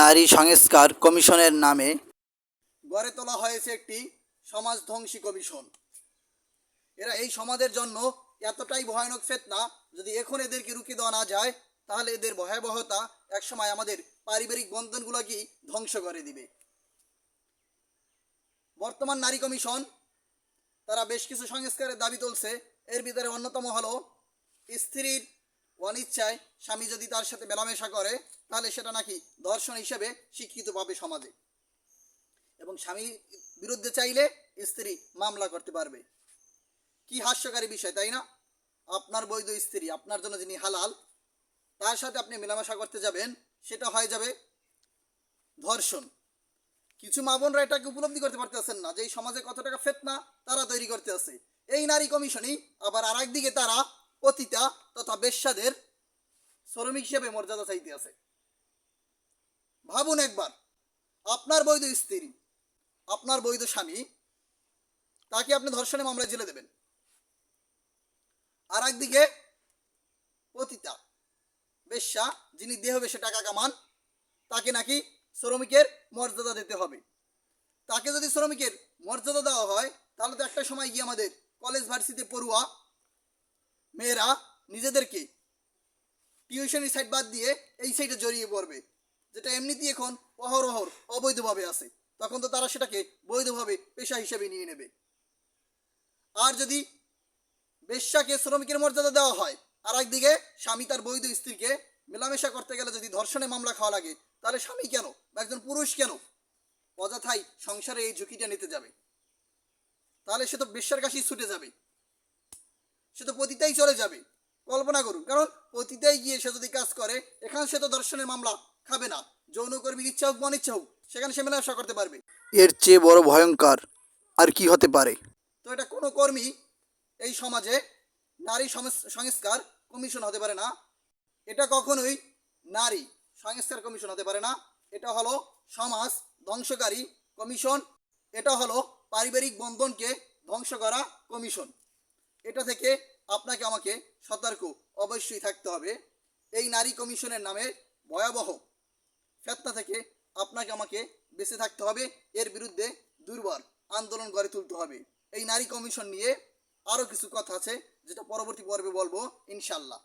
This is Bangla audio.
নারী সংস্কার কমিশনের নামে গড়ে তোলা হয়েছে একটি সমাজ ধ্বংসী কমিশন। এরা এই সমাজের জন্য এতটাই ভয়ানক ফেতনা, যদি এখন এদেরকে রুখে দেওয়া না যায়, তাহলে এদের ভয়াবহতা একসময় আমাদের পারিবারিক বন্ধনগুলোকেই ধ্বংস করে দিবে। বর্তমান নারী কমিশন, তারা বেশ কিছু সংস্কারের দাবি তুলছে। এর ভিতরে অন্যতম হলো, স্ত্রীর অনিচ্ছায় স্বামী যদি তার সাথে মেলামেশা করে, তাহলে সেটা নাকি ধর্ষণ হিসেবে স্বীকৃত পাবে সমাজে। এবং স্বামী বিরুদ্ধে চাইলে স্ত্রী মামলা করতে পারবে। কি হাস্যকারী বিষয়, তাই না? আপনার বৈধ স্ত্রী, আপনার জন্য যিনি হালাল, তার সাথে আপনি মেলামেশা করতে যাবেন, সেটা হয়ে যাবে ধর্ষণ। কিছু মা বোনরা এটাকে উপলব্ধি করতে পারতেছেন না যে এই সমাজে কত টাকা ফেতনা তারা তৈরি করতে আছে। এই নারী কমিশনই আবার আর একদিকে তারা পতিতা তথা বেশ্যাদের শ্রমিক হিসেবে মর্যাদা চাইতে আছে। ভাবুন একবার, আপনার বৈধ স্ত্রী, আপনার বৈধ স্বামী, তাকে আপনি ধর্ষণের মামলায় জেলে দেবেন। আর একদিকে পতিতা, বেশ্যা, যিনি দেহ বেশে টাকা কামান, তাকে নাকি শ্রমিকের মর্যাদা দিতে হবে। তাকে যদি শ্রমিকের মর্যাদা দেওয়া হয়, তাহলে তো একটা সময় গিয়ে আমাদের কলেজ ভার্সিটিতে পড়ুয়া মেয়েরা নিজেদেরকে টিউশনের সাইড বাদ দিয়ে এই সাইডে জড়িয়ে পড়বে। যেটা এমনিতেই এখন অহরহর অবৈধভাবে আছে। তখন তো তারা সেটাকে বৈধভাবে পেশা হিসেবে নিয়ে নেবে। আর যদি বেশ্যাকে শ্রমিকের মর্যাদা দেওয়া হয় আর একদিকে স্বামী তার বৈধ স্ত্রীকে মেলামেশা করতে গেলে যদি ধর্ষণে মামলা খাওয়া লাগে, তাহলে স্বামী কেন বা একজন পুরুষ কেন? অযথাই সংসারে এই ঝুঁকিটা নিতে যাবে। তাহলে সে তো বেশ্যার কাছেই ছুটে যাবে। সে তো পতিতাই চলে যাবে। কল্পনা করুন কারণ পতিতাই গিয়ে সে যদি কাজ করে এখানে সে তো দর্শনের মামলা খাবে না। যৌনকর্মীর ইচ্ছা হোক বা অনিচ্ছা হোক সেখানে সে মেলামেশা করতে পারবে। এর চেয়ে বড় ভয়ঙ্কর আর কি হতে পারে? তো এটা কোনো কর্মী এই সমাজে নারী সংস্কার কমিশন হতে পারে না। এটা কখনোই নারী সংস্কার কমিশন হতে পারে না। এটা হলো সমাজ ধ্বংসকারী কমিশন। এটা হলো পারিবারিক বন্ধনকে ধ্বংস করা কমিশন। এটা থেকে আপনাকে আমাকে সতর্ক অবশ্যই থাকতে হবে। এই নারী কমিশনের নামে ভয়াবহ ফেতনা থেকে আপনাকে আমাকে বেঁচে থাকতে হবে। এর বিরুদ্ধে দুর্বার আন্দোলন গড়ে তুলতে হবে। এই নারী কমিশন নিয়ে আরও কিছু কথা আছে, যেটা পরবর্তী পর্বে বলব ইনশাল্লাহ